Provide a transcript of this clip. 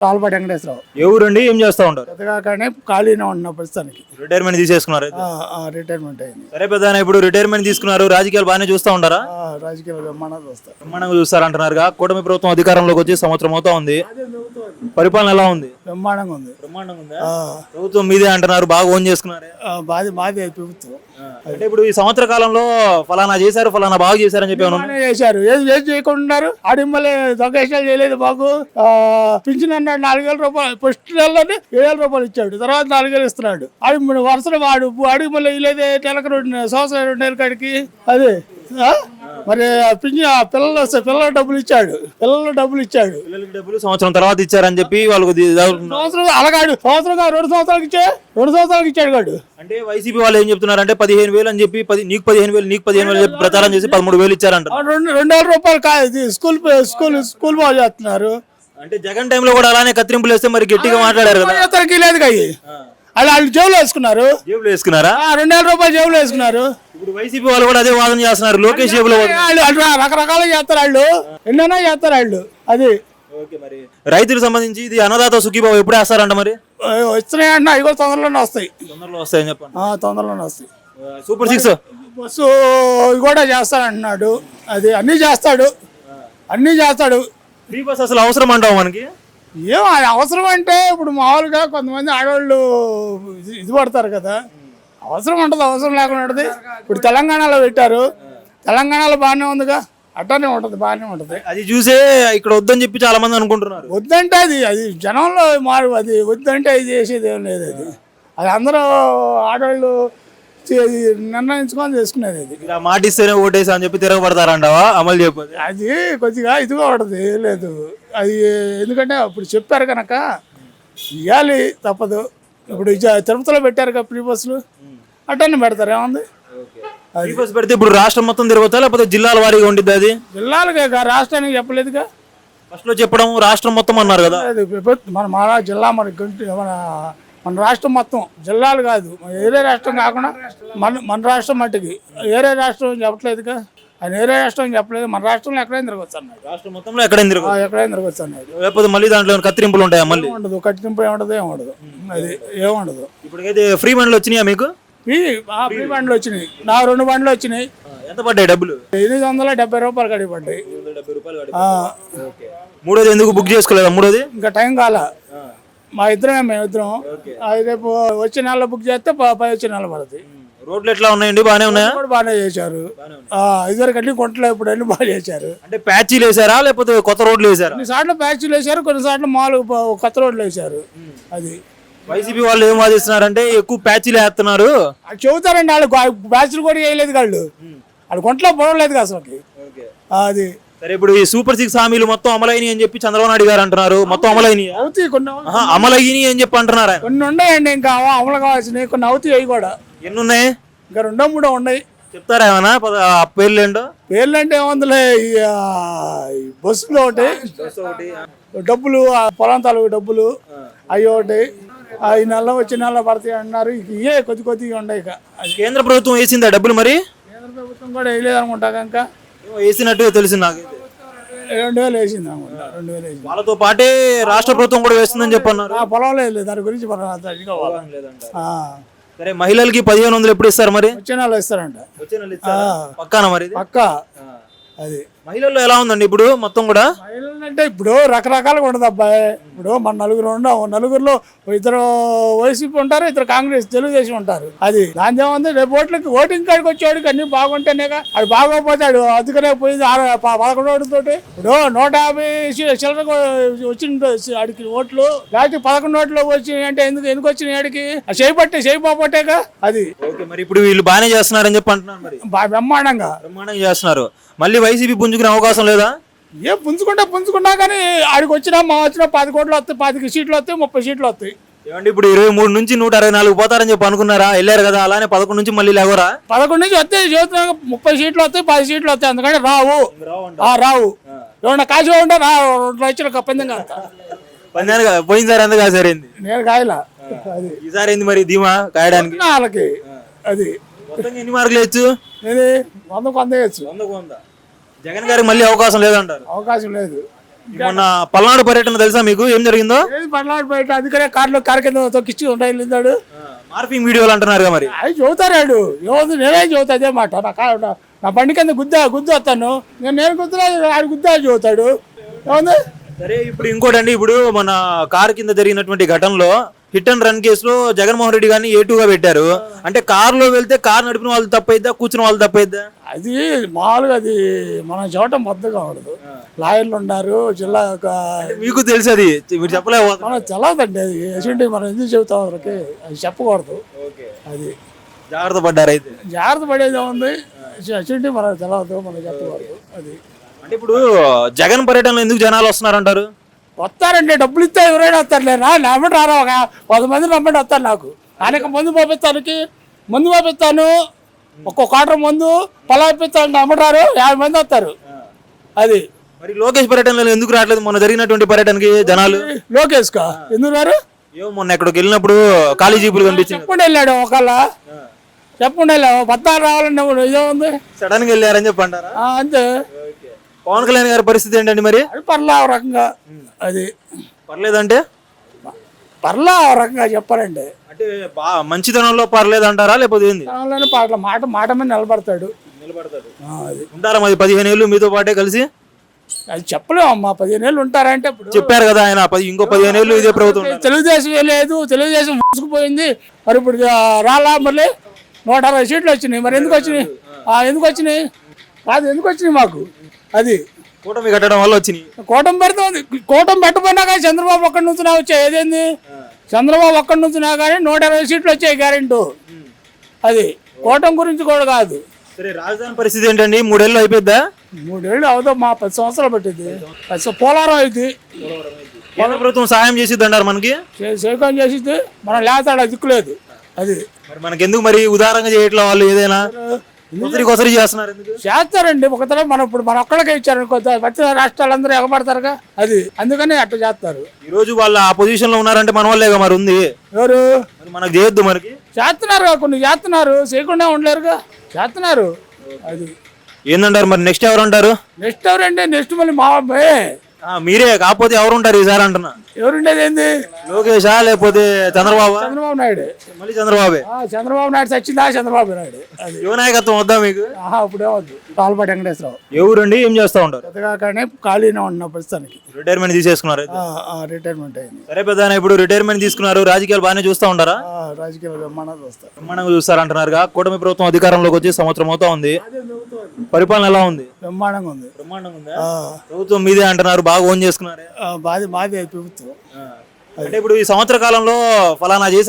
తాల్పాటి వెంకటేశ్వరరావు. ఏ ఊరండి? ఏం చేస్తా ఉంటారు? పెద్దగా కానీ ఖాళీనే ఉన్న ప్రస్తుతానికి. రిటైర్మెంట్ తీసేసుకున్నారు అయితే. రిటైర్మెంట్ అయింది. సరే పెద్ద ఇప్పుడు రిటైర్మెంట్ తీసుకున్నారు. రాజకీయాలు బాగానే చూస్తూ ఉంటారా? ఆ, రాజకీయాలు బ్రహ్మాండంగా వస్తారు బ్రహ్మాండంగా చూస్తారంటున్నారుగా. కూటమి ప్రభుత్వం అధికారంలోకి వచ్చి సంవత్సరం అవుతా ఉంది. పరిపాలన ఎలా ఉంది? బ్రహ్మాండంగా ఉంది. బ్రహ్మాండంగా ఉందా? ఆ, ప్రభుత్వం మీదే అంటున్నారు బాగా ఓన్ చేసుకున్నారే. ఆ, బాధ బాధ ప్రభుత్వం. అంటే ఇప్పుడు ఈ సంవత్సర కాలంలో ఫలానా చేశారు ఫలానా బాగా చేశారని చెప్పి ఏమన్నా ఉందా? బాగానే చేశారు. ఏది ఏది చేయకుండా ఉన్నారు? ఆడిమ్మలే దొంగేషాలు చేయలేదు బాగు ఆ, పింఛన్ అన్నాడు నాలుగు వేల రూపాయలు ఫస్ట్ నెలలోనే ఏడు వేల రూపాయలు ఇచ్చాడు. తర్వాత నాలుగు వేలు ఇస్తున్నాడు. ఆడి వరుసలు వాడు అడిగి మళ్ళీ ఇలేదే నెలకు రెండు సంవత్సరం రెండు నెలల కాడికి. అదే? మరి ఆ పింఛన్ ఆ పిల్లలు పిల్లల డబ్బులు ఇచ్చాడు. పిల్లల డబ్బులు ఇచ్చాడు. డబ్బులు సంవత్సరం తర్వాత ఇచ్చారని చెప్పి వాళ్ళకు. సంవత్సరం అలాగాడు సంవత్సరం రెండు సంవత్సరాలకి ఇచ్చే రెండు సంవత్సరాలకి ఇచ్చాడు కాడు అంటే వైసీపీ వాళ్ళు ఏం చెప్తున్నారు అంటే పదిహేను వేలు అని చెప్పి పది నీకు పదిహేను వేలు నీకు పదిహేను వేలు చెప్పి ప్రచారం చేసి పదమూడు వేలు ఇచ్చారంట. రెండు రెండు వేల రూపాయలు స్కూల్ స్కూల్ స్కూల్ బాగా చేస్తున్నారు. అంటే జగన్ టైంలో కూడా అలానే కత్తిరింపులు వేస్తే మరి గట్టిగా మాట్లాడారు కదా. ఇతనికి లేదు అయ్యి. వాళ్ళు వాళ్ళు జేబులో వేసుకున్నారు. జేబులు వేసుకున్నారా? ఆ, రెండు వేల రూపాయలు జేబులో వేసుకున్నారు. ఇప్పుడు వైసీపీ వాళ్ళు కూడా అదే వాదన చేస్తున్నారు లోకేష్ జేబులో వాళ్ళు రకరకాలుగా చేస్తారు వాళ్ళు. ఎన్నైనా చేస్తారు వాళ్ళు. అది. ఓకే మరి. రైతులకు సంబంధించి ఇది అన్నదాత సుఖీబాబు ఎప్పుడు వేస్తారంట మరి? ఆ, వస్తున్నాయి అన్న అవి కూడా తొందరలోనే వస్తాయి. తొందరలో వస్తాయని చెప్పండి. ఆ, తొందరలోనే వస్తాయి. Super six. బస్సు ఇవి కూడా చేస్తాడంటున్నాడు అది అన్నీ చేస్తాడు. అన్నీ చేస్తాడు. ఫ్రీ బస్ అసలు అవసరం అంటావు మనకి? ఏం అది అవసరం అంటే ఇప్పుడు మామూలుగా కొంతమంది ఆడవాళ్ళు ఇది- పడతారు కదా. అవసరం ఉంటుంది అవసరం లేకుండా ఉంటుంది. ఇప్పుడు తెలంగాణలో పెట్టారు. తెలంగాణలో బాగానే ఉందిగా. అట్టానే ఉంటుంది బాగానే ఉంటుంది. అది చూసే ఇక్కడ వద్దని చెప్పి చాలా మంది అనుకుంటున్నారు. వద్దంటే అది అది జనంలో మారు అది వద్దంటే ఇది చేసేది ఏం లేదు అది. అది అందరూ ఆడవాళ్ళు నిర్ణయించుకొని చేసుకునేది ఇలా మాట ఇస్తేనే ఓటేసా అని చెప్పి తిరగబడతారంటావా? అమలు చెప్పదు అది కొద్దిగా ఇదిగా ఏం లేదు. అది ఎందుకంటే అప్పుడు చెప్పారు కనుక ఇవ్వాలి తప్పదు. ఇప్పుడు తిరుపతిలో పెట్టారు కదా ఫ్రీ బస్సులు? అట్టనే పెడతారు ఏముంది? ఫ్రీ బస్ పెడితే ఇప్పుడు రాష్ట్రం మొత్తం తిరగతా లేకపోతే జిల్లాల వారీగా ఉండిద్ది అది? జిల్లాలకే కా- రాష్ట్రానికి చెప్పలేదుగా. ఫస్ట్లో చెప్పడం రాష్ట్రం మొత్తం అన్నారు కదా. మన మన జిల్లా మన గంటి మన మన రాష్ట్రం మొత్తం జిల్లాలు కాదు వేరే రాష్ట్రం కాకుండా మన మన రాష్ట్రం మట్టికి వేరే రాష్ట్రం చెప్పట్లేదుగా? ఆయన వేరే రాష్ట్రం చెప్పలేదు. మన రాష్ట్రంలో ఎక్కడైనా తిరగచ్చు అన్నాడు. రాష్ట్రం మొత్తంలో ఎక్కడైనా తిరగదు ఎక్కడైనా తిరగచ్చు అన్నాడు. లేకపోతే మళ్ళీ దాంట్లో కత్తిరింపులు ఉంటాయా మళ్ళీ? ఉండదు కట్టింపు ఏముండదు ఏముండదు అది ఏముండదు ఇప్పటికైతే ఫ్రీ బండ్లు వచ్చినాయా మీకు? ఫ్రీ ఫ్రీ బండ్లు వచ్చినాయి. నా రెండు బండ్లు వచ్చినాయి. ఎంత పడ్డాయి డబ్బులు? ఎనిమిది వందల డెబ్బై రూపాయలు కడిగి పడ్డాయి. మూడోది ఎందుకు బుక్ చేసుకోలేదా? మూడోది? ఇంకా టైం కాల. మా ఇద్దరమే మేము ఇద్దరం. అది రేపు వచ్చే నెలలో బుక్ చేస్తే ప- పై వచ్చే నెల పడుతుంది రోడ్లు ఎట్లా ఉన్నాయండి? బాగానే ఉన్నాయా? కూడా బాగానే చేశారు. ఆ, ఇదివరకు అన్ని కొంటలో ఇప్పుడు అన్ని బాగా చేశారు. అంటే ప్యాచీలు వేసారా లేకపోతే కొత్త రోడ్లు వేసారా కొన్నిసార్లు ప్యాచ్లు వేశారు కొన్నిసార్లు మామూలుగా ప- కొత్త రోడ్లు వేశారు. అది. వైసీపీ వాళ్ళు ఏం వాదిస్తున్నారంటే ఎక్కువ ప్యాచీలు వేస్తున్నారు. అది చెబుతారండి వాళ్ళు బ్యాచ్లు కూడా వేయలేదు వాళ్ళు. వాళ్ళు కొంట్లో పొడవలేదు అసలు అది. సరే ఇప్పుడు ఈ సూపర్ సిక్స్ హామీలు మొత్తం అమలైనవి అని చెప్పి చంద్రబాబు నాయుడు గారు అంటున్నారు. మొత్తం అమలైనవి అవుతాయి కొన్ని అమలయ్యి అని చెప్పి అంటున్నారు కొన్ని ఉన్నాయండి ఇంకా అమలు కావాల్సినవి కొన్ని అవుతాయి అవి కూడా. ఎన్ని ఉన్నాయి? ఇంకా రెండో మూడో ఉన్నాయి. చెప్తారా ఏమన్నా? పేర్లు ఏంటో? పేర్లు అంటే ఏముందిలే బస్సులో ఒకటి. డబ్బులు పొలం తాలూకు డబ్బులు అవి ఒకటి. ఈ నెల వచ్చే నెల పడతాయి అన్నారు. ఇవే కొద్ది కొద్దిగా ఉన్నాయి ఇక. కేంద్ర ప్రభుత్వం వేసిందా డబ్బులు మరి? కేంద్ర ప్రభుత్వం కూడా వేయలేదు అనుకుంటా ఏమో వేసినట్టు తెలిసింది నాకు. రెండు వేలు వేసింది అనుకుంటా రెండు వేలు వేసింది. వాళ్ళతో పాటే రాష్ట్ర ప్రభుత్వం కూడా వేస్తుందని చెప్పన్నారు. ఆ పొలం లేదు దాని గురించి మనం అంత అడుగుకోవాలి. ఆ, సరే మహిళలకి పదిహేను వందలు ఎప్పుడు ఇస్తారు మరి? వచ్చే నెల ఇస్తారంట. పక్కాన మరి ఇది? పక్క. అది. మహిళల్లో ఎలా ఉందండి ఇప్పుడు మొత్తం కూడా? మహిళలు అంటే ఇప్పుడు రకరకాలుగా ఉండదు అబ్బాయి ఇప్పుడు మన నలుగురు ఉన్నాం నలుగురిలో ఇద్దరు వైసీపీ ఉంటారు ఇద్దరు కాంగ్రెస్ తెలుగుదేశం ఉంటారు. అది దాని ఏముంది రేపు ఓట్లకి ఓటింగ్ కాడికి వచ్చేవాడికి అన్ని బాగుంటేనేగా. అది బాగోపోతే ఆడు అందుకనే పోయింది ఆరు ప- పదకొండు తోటి. ఇప్పుడు నూట యాభై చిల్లర వచ్చిన ఆడికి ఓట్లు. లేకపోతే పదకొండు ఓట్లు వచ్చినాయి అంటే ఎందుకు ఎందుకు వచ్చినాయి ఆడికి? చేయబట్టే చేయబోపట్టేగా అది. ఓకే మరి ఇప్పుడు వీళ్ళు బాగానే చేస్తున్నారని చెప్పి అంటున్నారు మరి. బ్రహ్మాండంగా. బ్రహ్మాండంగా చేస్తున్నారు. మళ్ళీ వైసీపీ పుంజుకునే అవకాశం లేదా? ఏ పుంజుకుంటా పుంజుకున్నా కానీ ఆడికి వచ్చినా మా వచ్చినా పది కోట్లు వస్తాయి పాతిక సీట్లు వస్తాయి ముప్పై సీట్లు వస్తాయి. ఏమండి ఇప్పుడు ఇరవై మూడు నుంచి నూట అరవై నాలుగు పోతారని చెప్పి అనుకున్నారా? వెళ్ళారు కదా అలానే పదకొండు నుంచి మళ్ళీ లేవరా? పదకొండు నుంచి వస్తే చెబుతున్నాక ముప్పై సీట్లు వస్తాయి పది సీట్లు వస్తాయి అందుకని రావు. రావు ఏమన్నా కాశీ ఉంటే రా రెండు లక్షలు పందెం కాస్తా పందానికి పోయినసారి ఎంత కాసారింది నేను కాయలా. అది ఈసారి ఏంది మరి ధీమా కాయడానికి? వాళ్ళకి అది. మొత్తంగా ఎన్ని మార్కులు వేయచ్చు? నేను వందకు వంద వేయచ్చు. వందకు వంద. జగన్ గారికి మళ్ళీ అవకాశం లేదంటారు. అవకాశం లేదు. మొన్న పల్నాడు పర్యటన తెలుసా మీకు? ఏం జరిగిందో? ఏది పర్లాడు బయట అందుకనే కార్లో కారు కింద తొక్కిచ్చి ఉంటాయి వెళ్ళిందాడు మార్పింగ్ వీడియోలు అంటున్నారుగా మరి. అది చదువుతాడు ఏమవుతుంది నేనే చదువుతా అదే మాట. నా బండి కింద గుద్దా గుద్దు వస్తాను. నేను నేను గుద్దులా ఆడు గుద్దా చదువుతాడు ఏముంది? సరే ఇప్పుడు ఇంకోటి అండి. ఇప్పుడు మన కారు కింద జరిగినటువంటి ఘటనలో హిట్ అండ్ రన్ కేసులో జగన్మోహన్ రెడ్డి గారిని ఏ గా పెట్టారు. అంటే కారులో వెళ్తే కారు నడిపిన వాళ్ళు తప్పైద్దా? కూర్చున్న వాళ్ళు తప్పైద్దా? అది మామూలుగా అది మనం చూడటం బద్దగా ఉండదు. లాయర్లు ఉన్నారు జిల్లా ఒక- మీకు తెలుసు అది. మీరు చెప్పలేకపోతున్నారు మనం తెలవదండి అది. ఎటువంటి మనం ఎందుకు చెబుతాం వాళ్ళకి? అది చెప్పకూడదు. అది. జాగ్రత్త పడ్డారు అయితే. జాగ్రత్త పడేది ఉంది ఎటువంటి మనకు తెలవదు మనం చెప్పకూడదు. అది. అంటే ఇప్పుడు జగన్ పర్యటనలో ఎందుకు జనాలు వస్తున్నారంటారు? వస్తారండి డబ్బులు ఇస్తే ఎవరైనా వస్తారు లేరా నమ్మండి రారా? ఒక పది మంది నమ్మండి వస్తారు నాకు. ఆయనకు మందు పంపిస్తానికి మందు పంపిస్తాను. ఒక్కొక్క క్వార్టర్ మందు పొలం పంపిస్తాను నమ్మడారు యాభై మంది వస్తారు. అది. మరి లోకేష్ పర్యటనలో ఎందుకు రావట్లేదు? మొన్న జరిగినటువంటి పర్యటనకి జనాలు? లోకేష్ కా ఎందుకు రారు? ఏమో మొన్న ఎక్కడికి వెళ్ళినప్పుడు ఖాళీ జీపులు కనిపించింది. చెప్పండి వెళ్ళాడు ఒకళ్ళ. చెప్పండి వెళ్ళాడు. పద్నాలుగు రావాలండి ఇదే ఉంది. సడన్గా వెళ్ళారని చెప్పి అంటారా? ఆ, అంతే. పవన్ కళ్యాణ్ గారి పరిస్థితి ఏంటండి మరి? అది పర్లా రకంగా. అది. పర్లేదంటే? పర్లా రకంగా చెప్పాలండి. అంటే బా మంచితనంలో పర్లేదు అంటారా లేకపోతే ఏంది? దానిలోనే పాటలు మాట మాట మీద నిలబడతాడు. నిలబడతాడు. ఆ, అది. ఉంటారా మరి పదిహేను ఏళ్ళు మీతో పాటే కలిసి? అది చెప్పలేము అమ్మా పదిహేను ఏళ్ళు ఉంటారంటే ఇప్పుడు? చెప్పారు కదా ఆయన పది ఇంకో పదిహేను ఏళ్ళు ఇదే ప్రభుత్వం ఉండాలి. తెలుగుదేశం లేదు తెలుగుదేశం మూసుకుపోయింది. మరి ఇప్పుడు ఆ, రాలా మళ్ళీ నూట అరవై సీట్లు వచ్చినాయి. మరి ఎందుకు వచ్చినాయి? ఆ, ఎందుకు వచ్చినాయి? కాదు ఎందుకు వచ్చినాయి మాకు? అది. కూటమి కట్టడం వల్ల వచ్చినాయి. కూటమి పెడితే ఉంది. కూటమి పెట్టపోయినా కానీ చంద్రబాబు ఒక్కడి నుంచి నా వచ్చాయి. ఏదేంది? చంద్రబాబు ఒక్కడి నుంచి నా కానీ నూట ఇరవై సీట్లు వచ్చాయి గ్యారెంటీ. అది కూటమి గురించి కూడా కాదు. సరే రాజధాని పరిస్థితి ఏంటండి? మూడేళ్ళు అయిపోద్దా మూడేళ్ళు అవుతాం మా పది సంవత్సరాలు పట్టింది. పోలారం అయింది. కేంద్ర ప్రభుత్వం సహాయం చేసిద్ది అంటారు మనకి? సేకం చేసిద్ది. మనం లేతాడు దిక్కులేదు. అది మరి మనకి ఎందుకు మరి ఉదారంగా చేయట్లా వాళ్ళు ఏదైనా? కొసరి చేస్తున్నారు చేస్తారండి. ఒకతరం మనం ఇప్పుడు మన ఒక్కడికే ఇచ్చారు కొద్ది పశ్చిమ రాష్ట్రాలందరూ ఎగబడతారుగా. అది అందుకని అట్లా చేస్తారు. ఈ రోజు వాళ్ళు ఆ పొజిషన్లో ఉన్నారంటే మన వాళ్ళేగా మరి ఉంది? ఎవరు? మనకు చేయొద్దు మనకి చేస్తున్నారు కొన్ని చేస్తున్నారు. చేయకుండా ఉండలేరుగా. చేస్తున్నారు. అది. ఏందంటారు మరి? నెక్స్ట్ ఎవరు అంటారు నెక్స్ట్ ఎవరండి? నెక్స్ట్ మళ్ళీ మా మీరే. కాకపోతే ఎవరు ఉంటారు ఈసారి అంటున్నా. ఎవరుండేది ఏంది? లోకేషా లేకపోతే చంద్రబాబు? చంద్రబాబు నాయుడు. మళ్ళీ చంద్రబాబే. ఆ, చంద్రబాబు నాయుడు చచ్చిందా చంద్రబాబు నాయుడు. అది. యువ నాయకత్వం వద్దా మీకు? ఆహా ఇప్పుడే వద్దు. పాల్పాటి వెంకటేశ్వరరావు ఎవరండి? ఏం చేస్తా ఉంటారు? పెద్దగా కానీ ఖాళీనే ఉన్న ప్రస్తుతానికి. రిటైర్మెంట్ తీసేసుకున్నారు అయితే. ఆ, ఆ, రిటైర్మెంట్ అయింది. సరే పెద్ద ఇప్పుడు రిటైర్మెంట్ తీసుకున్నారు. రాజకీయాలు బాగానే చూస్తూ ఉంటారా? ఆ, రాజకీయ బ్రహ్మాండంగా వస్తారు బ్రహ్మాండంగా చూస్తారంటున్నారుగా. కూటమి ప్రభుత్వం అధికారంలోకి వచ్చి సంవత్సరం అవుతా ఉంది. పరిపాలన ఎలా ఉంది? బ్రహ్మాండంగా ఉంది. బ్రహ్మాండంగా ఉందా? ప్రభుత్వం మీదే అంటున్నారు బాగా ఓన్ చేసుకున్నారే. మాది మాది ప్రభుత్వం. అంటే ఇప్పుడు ఈ సంవత్సర కాలంలో ఫలానా చేశారు?